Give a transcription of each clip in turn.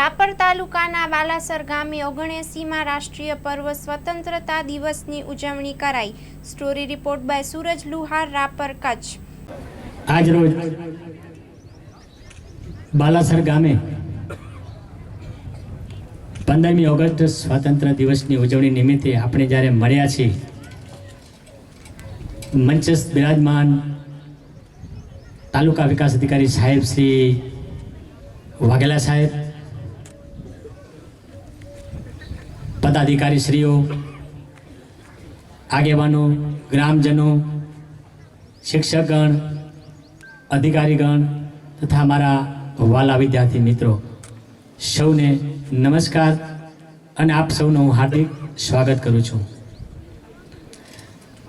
રાપર તાલુકાના બાલાસર ગામે ઓગણએંસીમાં રાષ્ટ્રીય પર્વ સ્વતંત્રતા દિવસની ઉજવણી કરાઈ. Story report by Suraj Luhar, Rapar, Kutch. આજ બાલાસર ગામે પંદરમી ઓગસ્ટ સ્વાતંત્ર્ય દિવસની ઉજવણી નિમિત્તે આપણે જ્યારે મળ્યા છીએ, મંચસ્થ બિરાજમાન તાલુકા વિકાસ અધિકારી સાહેબ શ્રી વાઘેલા સાહેબ પદાધિકારી શ્રીઓ આગેવાનો, ગ્રામજનો, શિક્ષકગણ, અધિકારીગણ તથા મારા વાલા વિદ્યાર્થી મિત્રો, સૌને નમસ્કાર અને આપ સૌનું હું હાર્દિક સ્વાગત કરું છું.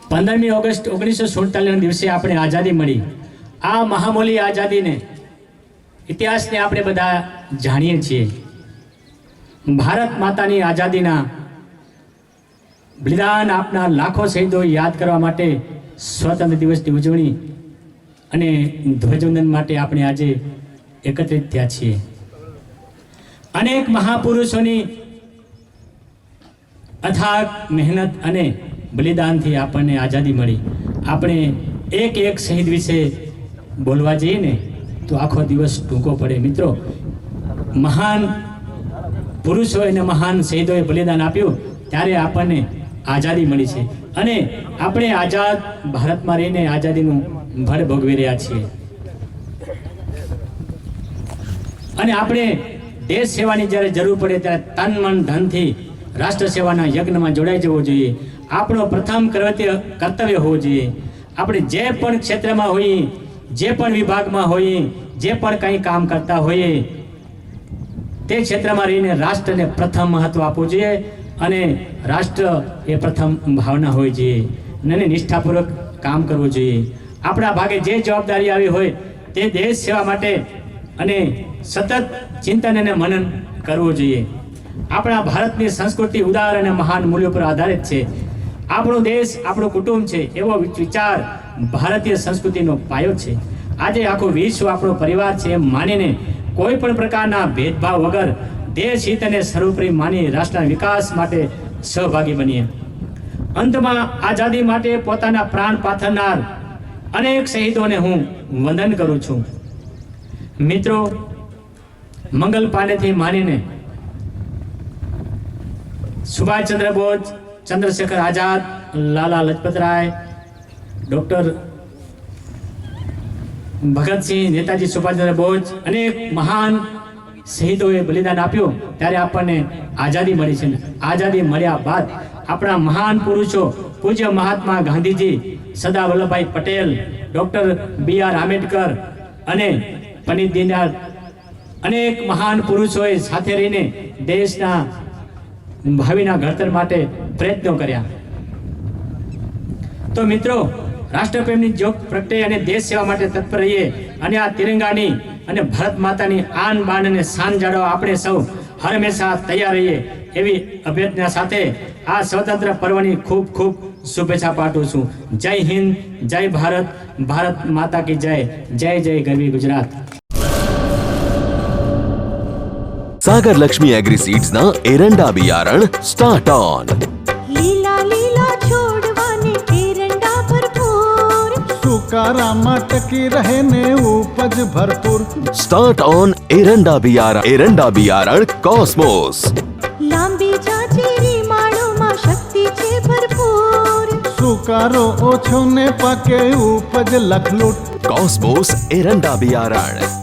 પંદરમી ઓગસ્ટ ઓગણીસો સુડતાલીસના દિવસે આપણે આઝાદી મળી. આ મહામૂલી આઝાદીને ઇતિહાસને આપણે બધા જાણીએ છીએ. ભારત માતાની આઝાદીના બલિદાન આપનાર લાખો શહીદો યાદ કરવા માટે સ્વતંત્ર દિવસની ઉજવણી અને ધ્વજવંદન માટે આપણે આજે એકત્રિત થયા છીએ. અનેક મહાપુરુષોની અથાગ, મહેનત અને બલિદાનથી આપણને આઝાદી મળી. આપણે એક એક શહીદ વિશે બોલવા જઈએ ને, તો આખો દિવસ ટૂંકો પડે. મિત્રો, મહાન પુરુષોએ અને મહાન શહીદોએ બલિદાન આપ્યું, ત્યારે આપણને આઝાદી મળી છે. અને આપણે આઝાદ ભારતમાં રહીને આઝાદીનું ભળ ભોગવી રહ્યા છીએ. અને આપણે દેશ સેવાની જ્યારે જરૂર પડે ત્યારે તન, મન, ધનથી રાષ્ટ્ર સેવાના યજ્ઞમાં જોડાઈ જવું જોઈએ. આપણો પ્રથમ કર્તવ્ય કર્તવ્ય હોવું જોઈએ. આપણે જે પણ ક્ષેત્રમાં હોઈએ, જે પણ વિભાગમાં હોઈએ, જે પણ કંઈ કામ કરતા હોઈએ, તે ક્ષેત્રમાં રહીને રાષ્ટ્રને પ્રથમ મહત્વ આપવું જોઈએ. અને રાષ્ટ્ર એ પ્રથમ ભાવના હોવી જોઈએ અને નિષ્ઠાપૂર્વક કામ કરવું જોઈએ. આપણા ભાગે જે જવાબદારી આવી હોય તે દેશ સેવા માટે અને સતત ચિંતન અને મનન કરવું જોઈએ. આપણા ભારતની સંસ્કૃતિ ઉદાર અને મહાન મૂલ્યો પર આધારિત છે. આપણો દેશ, આપણું કુટુંબ છે એવો વિચાર ભારતીય સંસ્કૃતિનો પાયો છે. આજે આખું વિશ્વ, આપણો પરિવાર છે એમ માનીને કોઈ પણ પ્રકારના ભેદભાવ વગર દેશ હિત અને સર્વોપરી માની રાષ્ટ્રના વિકાસ માટે સહભાગી બનીએ. અંતમાં આઝાદી માટે પોતાના પ્રાણ પાથરનાર અનેક શહીદોને હું વંદન કરું છું. મિત્રો, મંગલ પાંડેથી માનીને સુભાષચંદ્ર બોઝ, ચંદ્રશેખર આઝાદ, લાલા લજપતરાય ડૉક્ટર ભગતસિંહ નેતાજી સુભાષચંદ્ર બોઝ, અનેક મહાન શહીદોએ બલિદાન આપ્યું, ત્યારે આપણને આઝાદી મળી છે. આઝાદી મળ્યા બાદ આપણા મહાન પુરુષો, પૂજ્ય Mahatma Gandhiji, Sardar Vallabhbhai Patel, doctor B R Ambedkar અને પંડિત દીનદયાળ, અનેક મહાન પુરુષોએ સાથે રહીને દેશના ભાવિના ઘડતર માટે પ્રયત્નો કર્યા. તો મિત્રો, રાષ્ટ્રપ્રેમની જોગ પ્રગટે અને દેશ સેવા માટે તત્પર રહીએ અને આ તિરંગાની અને ભારત માતાની આન બાન અને શાન જાળવવા આપણે સૌ હંમેશા તૈયાર રહીએ એવી અભ્યર્થના સાથે આ સ્વતંત્ર પર્વની ખૂબ ખૂબ શુભેચ્છા પાઠવું છું. જય હિન્દ, જય ભારત ભારત માતા કી જય જય જય ગરવી ગુજરાત. સાગર લક્ષ્મી એગ્રીસીડ્સ ના એરંડા બિયારણ સ્ટાર્ટ ઓન સુકારામાં ટકી રહે ને ઉપજ ભરપૂર સ્ટાર્ટ ઓન એરંડા બિયારણ એરંડા બિયારણ કોસ્મોસ લાંબી જાચેરી માળોમાં શક્તિ છે ભરપૂર સુકારો ઓછો ને પાકે ઉપજ લખલૂટ કોસ્મોસ એરંડા બિયારણ